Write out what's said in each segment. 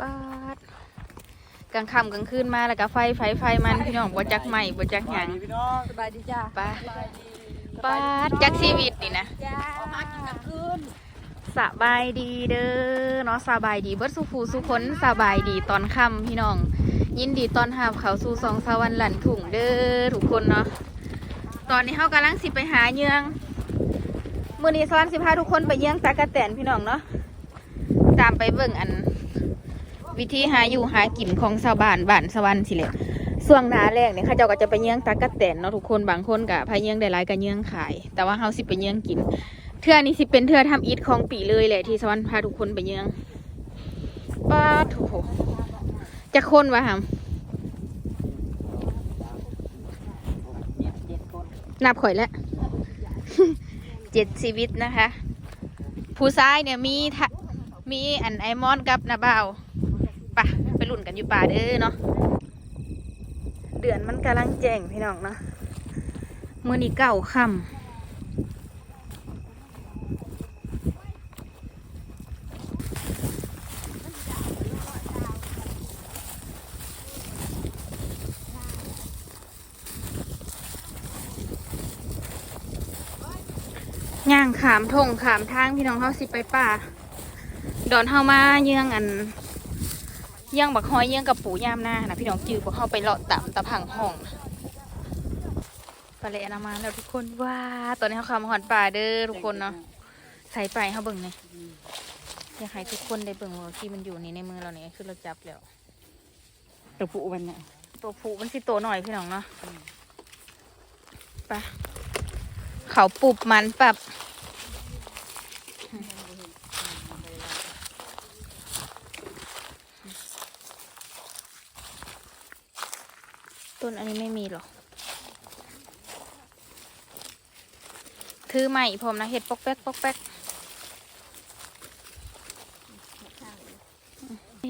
ปาดกลางค่ำกลางคืนมาแล้วก็ไฟไฟไฟมันพี่น้องบ่จักใหม่บ่จักหยังพี่น้องสบายดีจ้าปาปาดจักชีวิตนี่นะจ้ามากินกลางคืนสบายดีเด้อเนาะสบายดีเบิดสุขูสุคนสบายดีตอนค่ำพี่น้อง ยินดีตอนหาบเขาสู่สองสวรรค์หลันถุงเด้อทุกคนเนาะตอนนี้เฮากำลังสิไปหาเยืองมื้อนี้สวรรค์สิพาทุกคนไปเยืองตากะแตนพี่น้องเนาะตามไปเบิ่งอัน วิธีหาอยู่หากินของชาวบ้านบ้านสวรรค์สิแหละช่วงหน้าแรกเนี่ยเขาเจ้าก็จะไปเยืองตากระแตนเนาะทุกคนบางคนก็พาเยืองได้หลายก็เยืองขาย แต่ว่าเฮาสิไปเยืองกินเทื่อนี้สิเป็นเทื่อทำอิฐของปีเลยแหละที่สวรรค์พาทุกคนไปเยืองป้าโถจะคนวะหามนับข่อยแล้วเจ็ดชีวิตนะคะ ผู้ชายเนี่ยมีทะมีอันไอมอนกับนาบ่าว ปะไปหลุ่นกันอยู่ป่าเด้อเนาะเดือนมันกำลังแจ้งพี่น้องเนาะมื่อนี้เก้าค่ำย่างขามทงขามทางพี่น้องเขาสิไปป่า ดอนเฮามาเยื่องอัน เยื่องบักฮอยเยื่องกับปูย่ามหน้านะพี่น้องจือพวกเขาไปเลาะตามตะพังห้องไปเลยนามาแล้วทุกคนว้าตอนนี้เขาเข้ามาหอนป่าเด้อทุกคนเนาะใส่ไปเขาเบิ่งเนี่ยอยากให้ทุกคนได้เบิ่งว่าที่มันอยู่นี่ในมือเราเนี่ยคือเราจับแล้วตัวผู้วันเนี่ยตัวผูมันสิโตหน่อยพี่น้องเนาะไปเขาปุบมันปรับ ต้นอันนี้ไม่มีหรอกถือใหม่พร้อมนะเห็ดปอกแป๊กปอกแป๊ก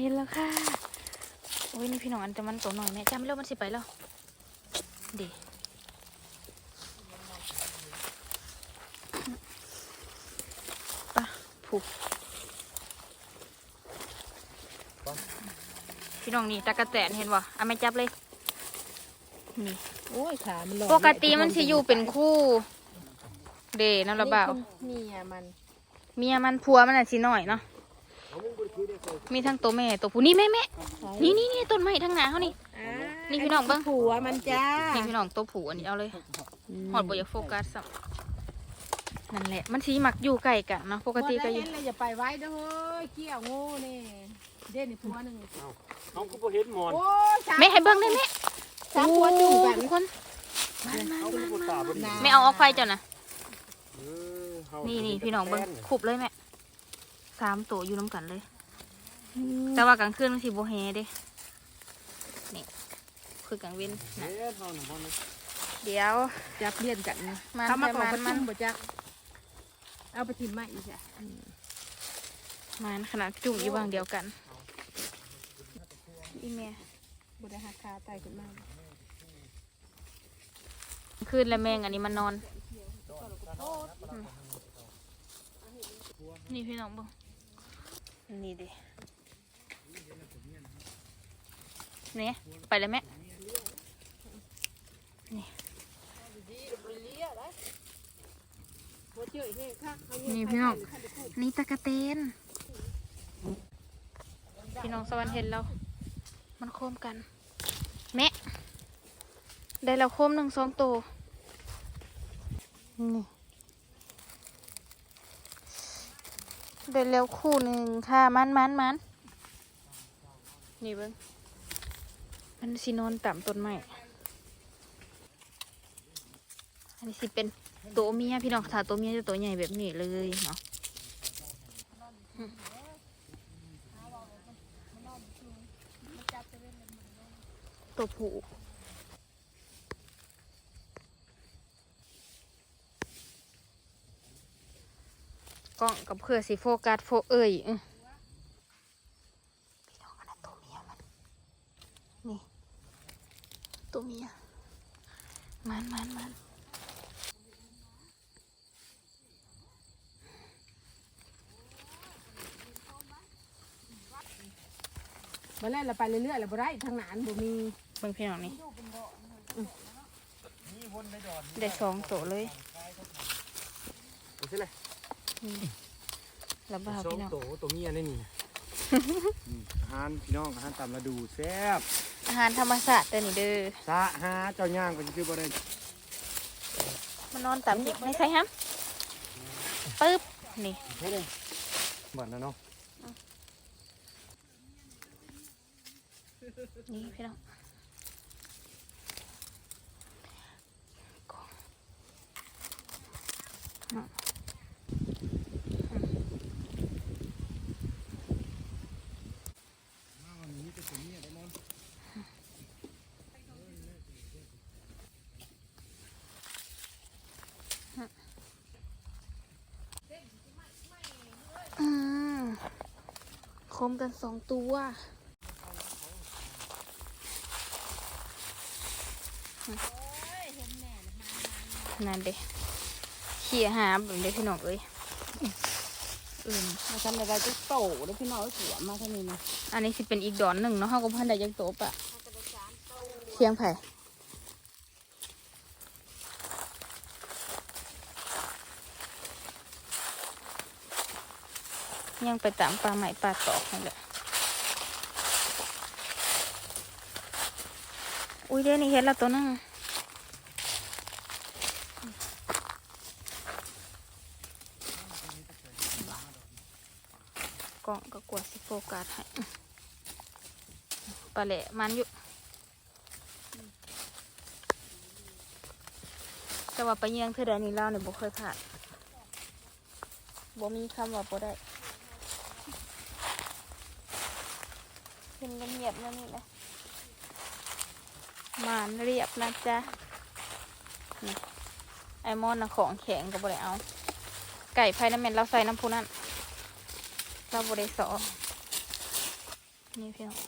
เห็นแล้วค่ะโอ้ยนี่พี่น้องอันจะมันตัวหน่อยแม่จำไม่รู้มันสิไปแล้วดีปะผูกพี่น้องนี่ตะกะแตนเห็นบ่เอาไม่จับเลย นี่โอ้ยขามันหลอปกติมันสิอยู่เป็นคู่ เดนั่นละบ่าวนี่อะมัน เมียมันพัวมันอะสิหน่อยเนาะมีทั้งตัวแม่ตัวผู้นี่แม่แม่นี่นี่นี่ต้นไม้ทั้งหนาเขานี่อ่านี่พี่น้องเบิ่งผัวมันจ้านี่พี่น้องตัวผู้อันนี้เอาเลยหอดบอยากโฟกัสสับนั่นแหละมันสีหมักอยู่ใกล้กันเนาะปกติก็อยู่บ่ได้เห็นเลยอย่าไปไว้เด้อเฮ้ยเกี่ยวงูนี่เด่นนี่ผัวหนึ่งเขาก็บ่เห็นหมอนโอ้ยสาแม่ให้เบิ้งได้ไหม สามผัวจุ่มกันทุกคนเขาก็บ่ตาบ่ดีไม่เอาออกไฟเจ้านะเออเขานี่นี่พี่น้องเบิ้งขุบเลยแม่สามตัวอยู่น้ำกันเลย แต่ว่ากลางคืนมันสีโบแฮเด้นี่คือกลางเว้นเห็นะนเขาหนึ่งคนนึงเดี๋ยวจับเลียนกันมันเขามาขอมัประนมัจุนมบ่จักเอาไปทิมมาอีกจ้ะมันขนาดจุ่มอยู่บางเดียวกันอีเมียบ่ได้หักขาตายขึ้นมา คืนแล้วแมงอันนี้มันนอนอืมนี่พี่น้องเบ่งนี่ดิเนี่ยไปเลยแม่บ่เจอเฮ้ค่ะเอานี่พี่น้อง นี่ตะกะเตน พี่น้องสวรรค์เห็นแล้วมันโคมกัน แม่ ได้แล้วโคมหนึ่งสองตัวนี่ได้แล้วคู่หนึ่งค่ะมันมันมันนี่เบิ้งมันสินอนต่ำต้นไม้อันนี้สิเป็นตัวเมียพี่น้องถ้าตัวเมียจะตัวใหญ่แบบนี้เลยเนาะอืมตัวผู้ กล้องกับเพื่อสิโฟกัสโฟเอ้ยอื้อพี่น้องอันนั้นตัวเมียมันนี่ตัวเมียมันมันมันมาแล้วเราไปเรื่อยๆเราบ่ได้ทางหนานบ่มีเบิ่งพี่น้องนี่นี่ไดอนได้สองโตเลยไปเลย แล้วบ่าวสองพี่น้องโตตัวเมียนี่นี่อาหารพี่น้องอาหารตามฤดูแซ่บอาหารธรรมศาสตร์เด้อนี่เด้อสะหาเจ้าย่างไปคือบ่ได้มันนอนตามดิบในใส่ฮัมปึ๊บนี่เฮ้ยเลยเหมือนนะเนาะนี่พี่น้อง คมกันสองตัวนั่นเด้เขี่ยหาแบบเด้พี่น้องเอ้ย อืมมาทำอะไรจะโตแล้วพี่น้องเอาสวนมาทางนี้นะอันนี้สิเป็นอีกดอนหนึ่งเนาะเฮาก็พันได้ยังโตปะเสียงไผ่ยังไปตามปลาใหม่ปลาตอกนั่นแหละอุ้ยเดี๋ยวนี้เห็นแล้วตัวนึงกล่องก็ก กัสให้ปลาแหละมันอยู่ แต่ว่าไปเยี่ยงเธอใดนี่เล่าเนี่ยบ่เคยผ่านบ่มีคำว่าบ่ได้เห็นเงียบๆนั่นนี่แหละมานเรียบนะจ๊ะไอมอนนะของแข็งก็บ่ได้เอา ไก่ไผ่น้ำเม็นเราใส่น้ำพุนั่นเราบ่ได้สอ นี่พี่น้อง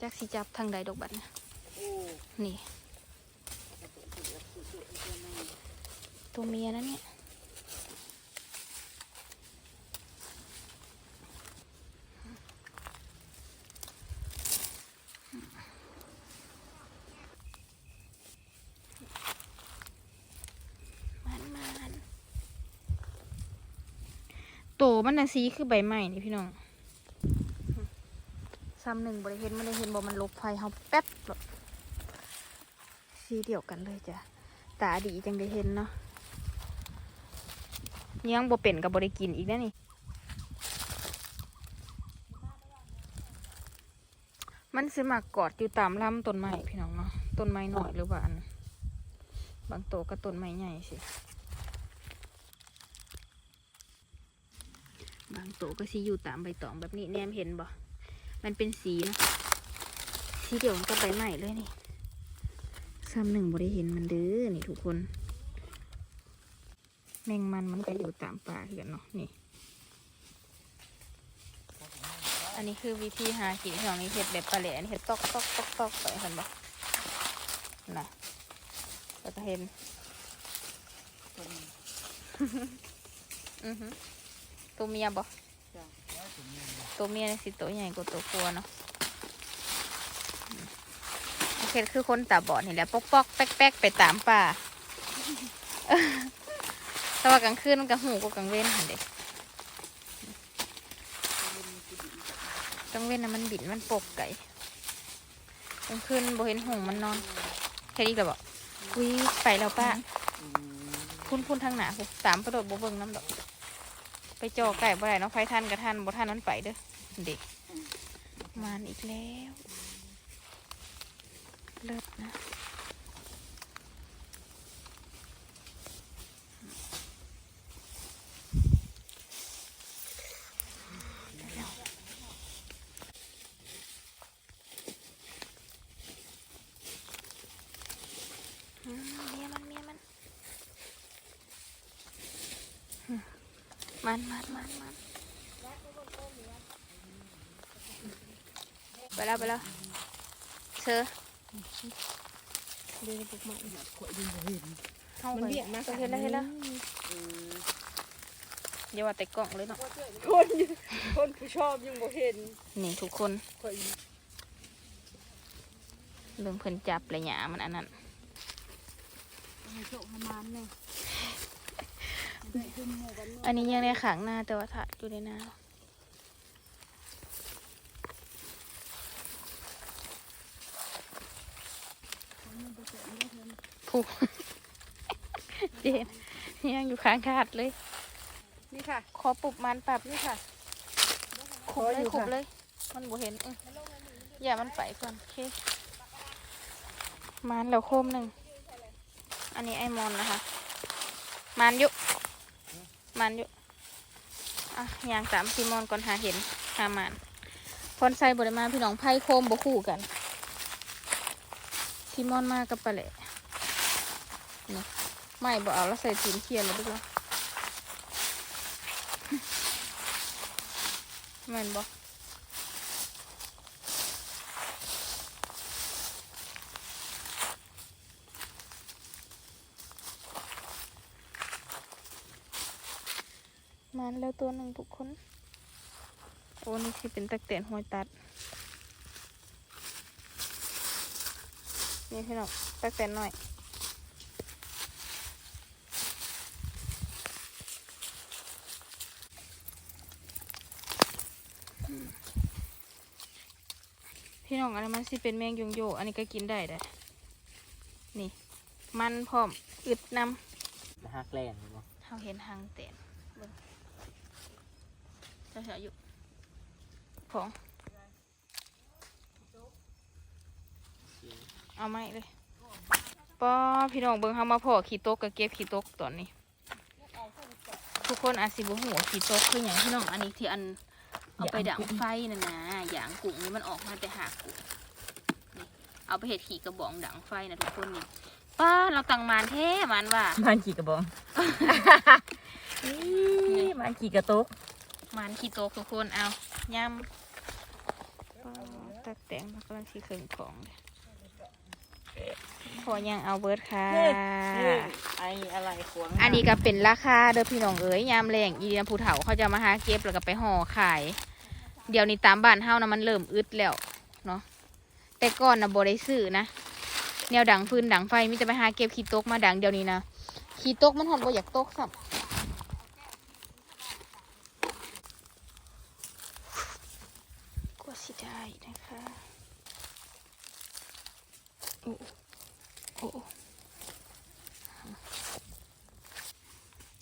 จักสิจับทางใดดอกบัดนะนี่ ตัวเมียนะเนี่ยมันมันโตมันนะสีคือใบไม้นี่พี่น้อง ซ้ำหนึ่งบริเห็นไม่ได้เห็นบอกมันลบไฟเขาแป๊บหรอกสีเดียวกันเลยจ้ะตาดีจังได้เห็นเนาะยังบ่เป็นกับบริกินอีกนะนี่ มันสมากกอดอยู่ตามลำต้นไม้พี่น้องเนาะต้นไม้หน่อยหรือว่าอันบางโตวก็ต้นไม้ใหญ่สิบางโตวก็สิอยู่ตามใบตองแบบนี้แนมเห็นบ่ มันเป็นสีเนาะสีเดียวกันกับใบไม้เลยนี่ซ้ำหนึ่งบ่ได้เห็นมันเด้อนี่ทุกคน แมงมันมันก็อยู่ตามป่าคือกันเนาะนี่ อันนี้คือวิธีหากินของนี้เห็ดแบบปลาแหลนเห็ดตอกตอกตอกตอกไปเห็นปะนะแล้วก็เห็นอือหือตัวเมียบ่ ตัวเมียนี่สิตัวใหญ่กว่าตัวผัวเนาะโอเคคือคนตาบอดนี่แหละปอกปอกแป๊กแป๊กไปตามป่าแต่ว่ากลางคืนมันกลางหูก็กลางเว้นเห็นเด็กกลางเว้นนะมันบินมันปกไก่กลางคืนโบเห็นหงมันนอนแค่นี้ก็บอกอุ้ยไปแล้วป้าพุ่นพุ่นทางหนาพุ่นตามประโดดบ่เบิ่งน้ำดอก ไปจอไก่บ่ได้เนาะไฟทันกับท่านบ่ทันนั้นไปเด้อเด็กมานอีกแล้ว เลิศนะอืมเมียมันเมียมันอืม มันมันมันมันไปแล้วไปแล้วเชอเดินไปมาขวดดินบ่เห็นเข้ามันเบียดมาเห็นแล้วเห็นแล้วเดี๋ยวว่าแต่กล้องเลยเนาะคนคนผู้ชอบยังบ่เห็นนี่ทุกคนข่อยเรื่องเพิ่นจับระยะมันอันนั้นให้โชคให้มันเนี่ย อันนี้ยังในขังหน้าแต่ว่าถ่ายอยู่ในหน้าผูกเจนยังอยู่ข้างขาดเลย นี่ค่ะ ขอปลุกมันปรับนี่ค่ะขุบเลยขออยู่ขุบค่ะเลย มันบ่เห็นอื้ออย่ามันไปก่อนโอเคมันแล้วโคมหนึ่ง อันนี้ไอมอนนะคะ มันอยู่ มันอยู่อะยางสามซีมอนก่อนหาเห็นหามันพรไซบริมาพี่น้องไพ่โคมบ่คู่กันซีมอนมากกับปลาแหละนี่ไม่บ่เอาแล้วใส่สีเขียนเลยด้วยแม่นบ่มัน แล้วตัวหนึ่งทุกคน โอ้นี่ที่เป็นตะเตียนหัวตัด นี่พี่น้องตะเตียนหน่อยพี่น้องอันนี้มันสิเป็นแมงยงโยกอันนี้ก็กินได้เด้อนี่ มันพร้อมอึดนำหักแรงบ่เขาเห็นหางเตน เบิ่งเจ้าเฉยอยู่ของเอาไม้เลยป้อพี่น้องเบิ่งเขามาพอขี่โต๊กกับเก็บขี่โต๊กตอนนี้ ทุกคนอาจสิบหัวาขี่โต๊กคืออย่างพี่น้องอันนี้ที่อันเอาไปดังไฟน่ะนะอย่างกุ้งนี่มันออกมาแต่หากกุ้งนี่เอาไปเห็ดขี่กระบอกดังไฟนะทุกคนนี่ป้าเราตังมานแท้มันว่ามันขี่กระบองนี่มันขี่กระตุก มันขี้โตกทุกคนเอาย่ำปอตักแต่งมันกำลังสีเขิงของเลยพอยังเอาเบิร์ดค่ะ ไออะไรขวางอันนี้ก็เป็นราคาเด้อพี่น้องเอ๋ยยามแรงอีเดียนผู้เฒ่าเขาจะมาหาเก็บแล้วก็ไปห่อขาย เดี๋ยวนี้ตามบ้านเฮานะมันเริ่มอึดแล้วเนาะแต่ก่อนนะบ่ได้ซื้อนะแนวดังฟืนดังไฟมิจะไปหาเก็บขี้ตกมาดังเดี๋ยวนี้นะขี้ตกมันหอนบ่อยากตกสับก็สิได้นะคะโอ้โอ้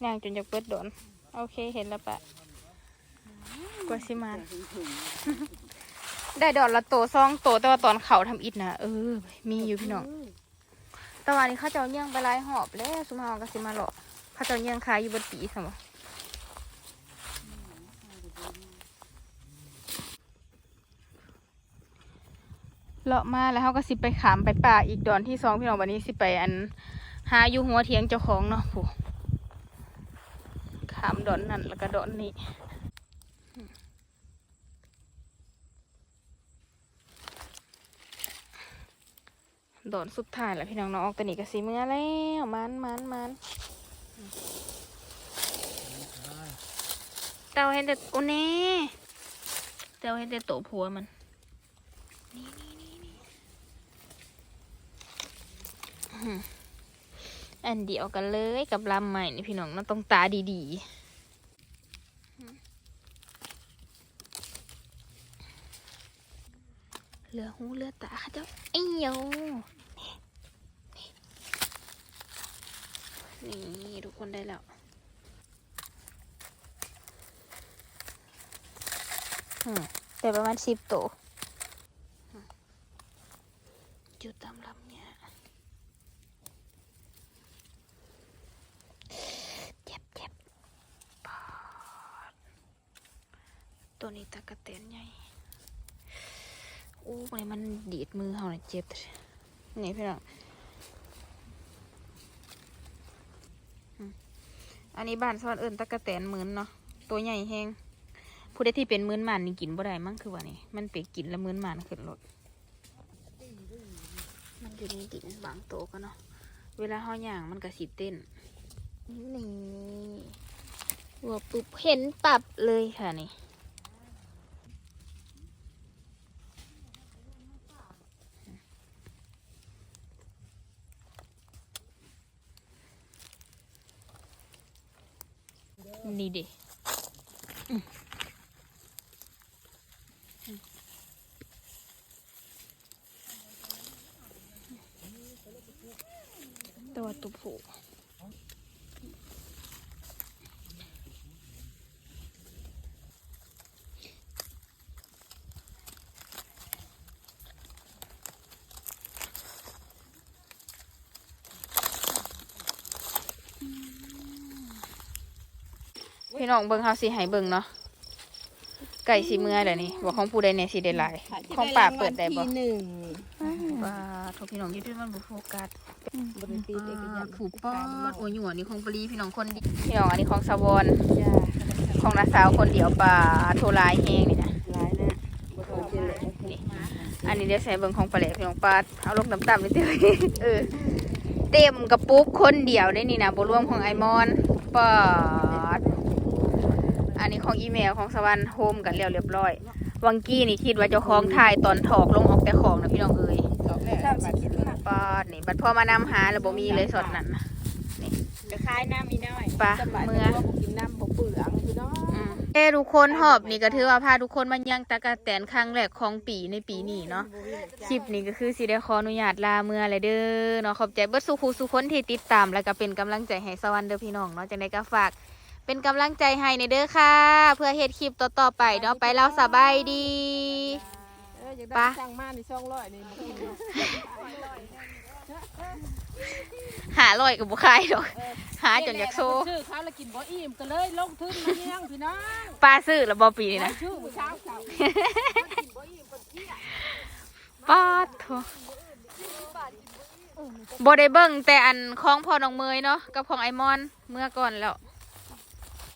ย่างจนอยากเปิดโดน โอเคเห็นแล้วปะกว่าสิมานได้ดอกละโตซองโตแต่ว่าตอนเขาทำอิฐนะเออ มีอยู่พี่น้องแตวันนี้เขาเจ้าเยี่ยงไปหลายหอบแล้วสุมาเอากสิมาหลอกเขาเจ้าเยี่ยงขายอยู่บนปีสมอเลาะมาแล้วเขาก็สิไปขามไปป่าอีกดอนที่สองพี่น้องวันนี้สิไปอัน หาอยู่หัวเทียงเจ้าของเนาะผู้ ขามดอนนั่นแล้วก็ดอนนี้โดนสุดท้ายแล้วพี่น้องน้องต่นี่ก็สีเมื่อแล้วมันมันมันเต่าเห็นแต่โอ้เน่เต่าเห็นแต่โตผัวมันนี่นี่นี่นี่ อันเดียวกันเลยกับลำใหม่นี่พี่น้องน้องต้องตาดีๆ เหลือหูเหลือตาค่ะเจ้าไอ้โยนี่ทุกคนได้แล้วอืมแต่ประมาณสิบตัวอืมอยู่ตามลำเนี่ยเจ็บเจ็บปอดตัวนี้ตะกะเตนใหญ่ โอ้ยมันดีดมือเขาเนี่ยเจ็บนี่พี่น้องอันนี้บ้านซ่อนเอิญตะกะแตนหมืนเนาะตัวใหญ่แห้งผู้ใดที่เป็นหมืนหมันนี่กินบ่ได้มั้งคือว่านี่มันไปกินแล้วหมืนหมันขึ้นรถมันอยู่ในดินบางโตวกันเนาะเวลาเฮาย่างมันก็สิเต้นนี่หัวปุ๊บเห็นปรับเลยค่ะนี่ นี่ดิตัวตุผู พี่น้องเบิ่งเฮาสิให้เบิ่งเนาะไก่สีเมื่อเดี๋ยวนี้บอกของผู้ใดเนี่ยสิได้หลายของป่าเปิดได้บ่ที่หนึ่งว่าโทรพี่น้องอยืดมันบุโฟกัสบริปีเอกยันผูกปอดโอ้ยหยวนี่ของปรีพี่น้องคนดีพี่น้องอันนี้ของสาวอนจ้าของนาสาวคนเดียวป่าโทรลายแห้งนี่นะหลายนะบ่ต้องเจอเลยนี่อันนี้เดี๋ยวใส่เบิ่งของปลาแหลกพี่น้องปลาเอาลงน้ำตาลนิดเดียวเออเต็มกระปุกคนเดียวได้นี่นะบรวมของไอมอนปอด อันนี้ของอีเมลของสวรรค์โฮมกันแล้วเรียบร้อย วังกี้นี่คิดว่าเจ้าของถ่ายตอนถอกลงออกแต่ของนะพี่น้องเอ้ยสองแม่บัดคิดค่ะปอดนี่บัดพอมานำหาแล้วบ่มีเลยสดนั่นน่ะจะคล้ายน้ำมีน้อยปลาสบายเมื่แต่อว่าบ่กินน้ำบ่เปลืองพี่น้องอืมเอ้ทุกคนหอบนี่ก็ถือว่าพาทุกคนมายังตะกะแตนครั้งแรกของปีในปีนี้เนาะคลิปนี้ก็คือสิได้ขออนุญาตลาเมื่อเลยเด้อเนาะขอบใจเบิดสุขูสุคนที่ติดตามแล้วก็เป็นกำลังใจให้สวรรค์เด้อพี่น้องเนาะจังไดก็ฝาก เป็นกำลังใจให้ในเด้อค่ะ เพื่อเฮ็ดคลิปต่อๆไปเนาะไปแล้วสบายดีเอออยากปะได้สั่งมานี่200นี่บ่กินเนาะหาลอยกับบุคายดอกหาจนอยากโซชื่อเขาแล้วกินบ่อิ่มก็เลยลงทุนมาเลี้ยงพี่น้องปลาซื้อแล้วบอปีนี่นะชื่อมื้อเช้าเช้าปาดโถบได้เบิ่งแต่อันของพ่อน้องเมยเนาะกับของไอมอนเมื่อก่อนแล้ว